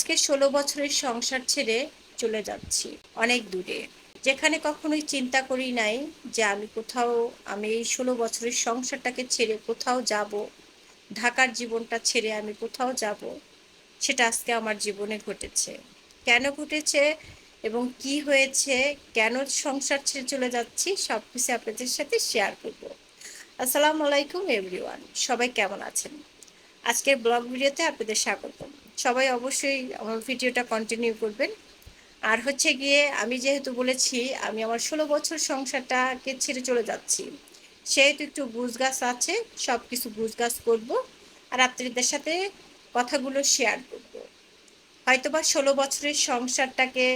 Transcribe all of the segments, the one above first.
আজকে ষোলো বছরের সংসার ছেড়ে চলে যাচ্ছি, অনেক দূরে। যেখানে কখনোই চিন্তা করি নাই যে আমি কোথাও, আমি এই ষোলো বছরের সংসারটাকে ছেড়ে কোথাও যাব, ঢাকার জীবনটা ছেড়ে আমি কোথাও যাব, সেটা আজকে আমার জীবনে ঘটেছে। কেন ঘটেছে এবং কি হয়েছে, কেন সংসার ছেড়ে চলে যাচ্ছি, সব কিছু আপনাদের সাথে শেয়ার করব। আসসালামু আলাইকুম এভরিওয়ান সবাই কেমন আছেন? আজকের ব্লগ ভিডিওতে আপনাদের স্বাগতম। সবাই অবশ্যই আমার ভিডিওটা কন্টিনিউ করবেন। আর হচ্ছে গিয়ে আমি যেহেতু বলেছি, আমি আমার ষোলো বছর সংসারটাকে ছেড়ে চলে যাচ্ছি। সেহেতু একটু গুজগাছ আছে সব কিছু গুজগাছ করব আর আপনাদের সাথে কথাগুলো শেয়ার করব। হয়তোবা ষোলো বছরের সংসারটাকে,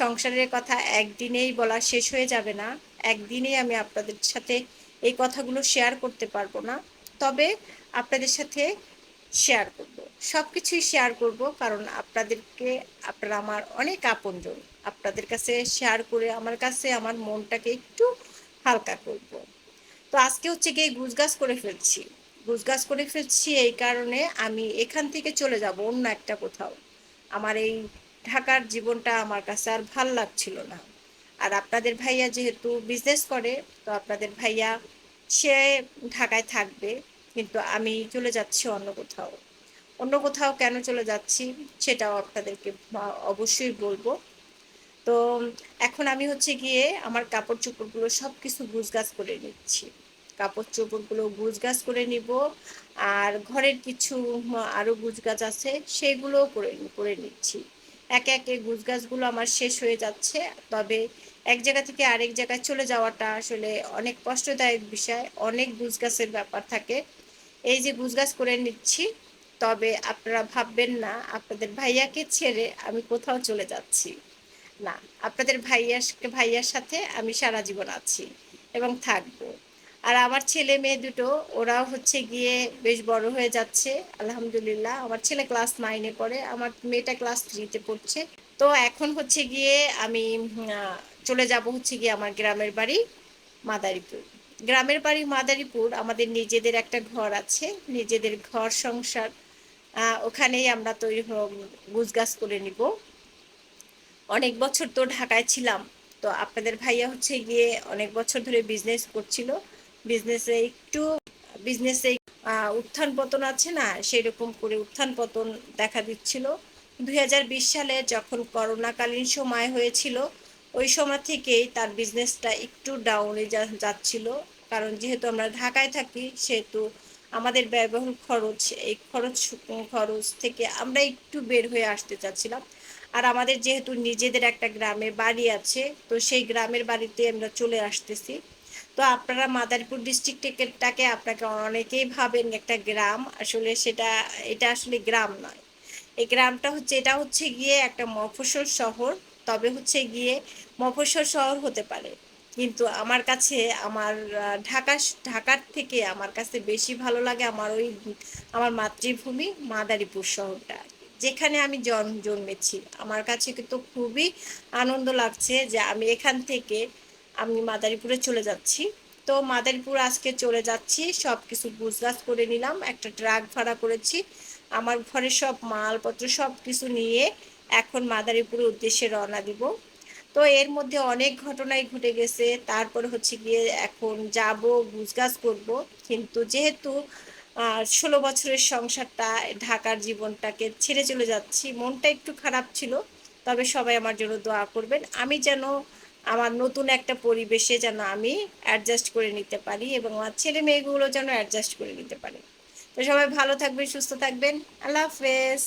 সংসারের কথা একদিনেই বলা শেষ হয়ে যাবে না। একদিনেই আমি আপনাদের সাথে এই কথাগুলো শেয়ার করতে পারব না। তবে আপনাদের সাথে শেয়ার করব। সব কিছুই শেয়ার করব, কারণ আপনাদেরকে, আপনারা আমার অনেক আপনজন। আপনাদের কাছে শেয়ার করে আমার কাছে, আমার মনটাকে একটু হালকা করব। তো আজকে হচ্ছে গিয়ে গুজগাছ করে ফেলছি। গুজগাছ করে ফেলছি এই কারণে আমি এখান থেকে চলে যাব অন্য একটা কোথাও। আমার এই ঢাকার জীবনটা আমার কাছে আর ভালো লাগছিল না। আর আপনাদের ভাইয়া যেহেতু বিজনেস করে, তো আপনাদের ভাইয়া সে ঢাকায় থাকবে, কিন্তু আমি চলে যাচ্ছি অন্য কোথাও। অন্য কোথাও কেন চলে যাচ্ছি সেটাও আপনাদেরকে অবশ্যই বলব। তো এখন আমি হচ্ছে গিয়ে আমার কাপড় চোপড়গুলো সব কিছু গুছগাছ করে নিচ্ছি। কাপড় চোপড়গুলো গুছগাছ করে নিব আর ঘরের কিছু আরও গুছগাছ আছে সেগুলোও করে করে নিচ্ছি। একে একে গুছগাছগুলো আমার শেষ হয়ে যাচ্ছে, তবে এক জায়গা থেকে আরেক জায়গায় চলে যাওয়াটা আসলে অনেক কষ্টদায়ক বিষয়, অনেক গুছগাছের ব্যাপার থাকে। এই যে গুজগাছ করে নিচ্ছি তবে আপনারা ভাববেন না, আপনাদের ভাইয়াকে ছেড়ে আমি কোথাও চলে যাচ্ছি। না, আপনাদের ভাইয়ার ভাইয়ার সাথে আমি সারা জীবন আছি এবং থাকব। আর আমার ছেলে মেয়ে দুটো, ওরাও হচ্ছে গিয়ে বেশ বড় হয়ে যাচ্ছে, আলহামদুলিল্লাহ। আমার ছেলে ক্লাস নাইনে পড়ে, আমার মেয়েটা ক্লাস থ্রিতে পড়ছে। তো এখন হচ্ছে গিয়ে আমি চলে যাব হচ্ছে গিয়ে আমার গ্রামের বাড়ি, মাদারীপুর। গ্রামের বাড়ি মাদারীপুর, আমাদের নিজেদের একটা ঘর আছে, নিজেদের ঘর সংসার। ওখানেই আমরা তৈরি গুজগাছ করে নিব। অনেক বছর তো ঢাকায় ছিলাম, তো আপনাদের ভাইয়া হচ্ছে গিয়ে অনেক বছর ধরে বিজনেস করছিল। বিজনেসে একটু বিজনেসে উত্থান পতন আছে না, সেরকম করে উত্থান পতন দেখা দিচ্ছিল। দুই হাজার বিশ সালে যখন করোনাকালীন সময় হয়েছিল, ওই সময় থেকেই তার বিজনেসটা একটু ডাউনে যাচ্ছিল। কারণ যেহেতু আমরা ঢাকায় থাকি, সেহেতু আমাদের ব্যয়বহুল খরচ, এই খরচ খরচ থেকে আমরা একটু বের হয়ে আসতে চাচ্ছিলাম। আর আমাদের যেহেতু নিজেদের একটা গ্রামে বাড়ি আছে, তো সেই গ্রামের বাড়িতে আমরা চলে আসতেছি। তো আপনারা মাদারীপুর ডিস্ট্রিক্টটাকে আপনাকে অনেকেই ভাবেন একটা গ্রাম, আসলে সেটা, এটা আসলে গ্রাম নয়। এই গ্রামটা হচ্ছে, এটা হচ্ছে গিয়ে একটা মফস্বল শহর, তবে হচ্ছে গিয়ে মফস্বল শহর হতে পারে। কিন্তু আমার কাছে আমার ঢাকা ঢাকার থেকে আমার কাছে বেশি ভালো লাগে আমার ওই, আমার মাতৃভূমি মাদারীপুর শহরটা। যেখানে আমি জন্ম জন্মেছি। আমার কাছে কিন্তু খুবই আনন্দ লাগছে যে আমি এখান থেকে আমি মাদারীপুরে চলে যাচ্ছি। তো মাদারীপুর আজকে চলে যাচ্ছি সব কিছু গুজগাছ করে নিলাম, একটা ট্রাক ভাড়া করেছি। আমার ঘরে সব মালপত্র সব কিছু নিয়ে এখন মাদারীপুরের উদ্দেশ্যে রওনা দিব। তো এর মধ্যে অনেক ঘটনাই ঘটে গেছে। তারপর হচ্ছে গিয়ে এখন যাব গুজগাছ করব। কিন্তু যেহেতু ষোলো বছরের সংসারটা, ঢাকার জীবনটাকে ছেড়ে চলে যাচ্ছি, মনটা একটু খারাপ ছিল। তবে সবাই আমার জন্য দোয়া করবেন। আমি যেন আমার নতুন একটা পরিবেশে যেন আমি অ্যাডজাস্ট করে নিতে পারি এবং আমার ছেলে মেয়েগুলো যেন অ্যাডজাস্ট করে নিতে পারি। তো সবাই ভালো থাকবেন, সুস্থ থাকবেন। আল্লাহ হাফেজ।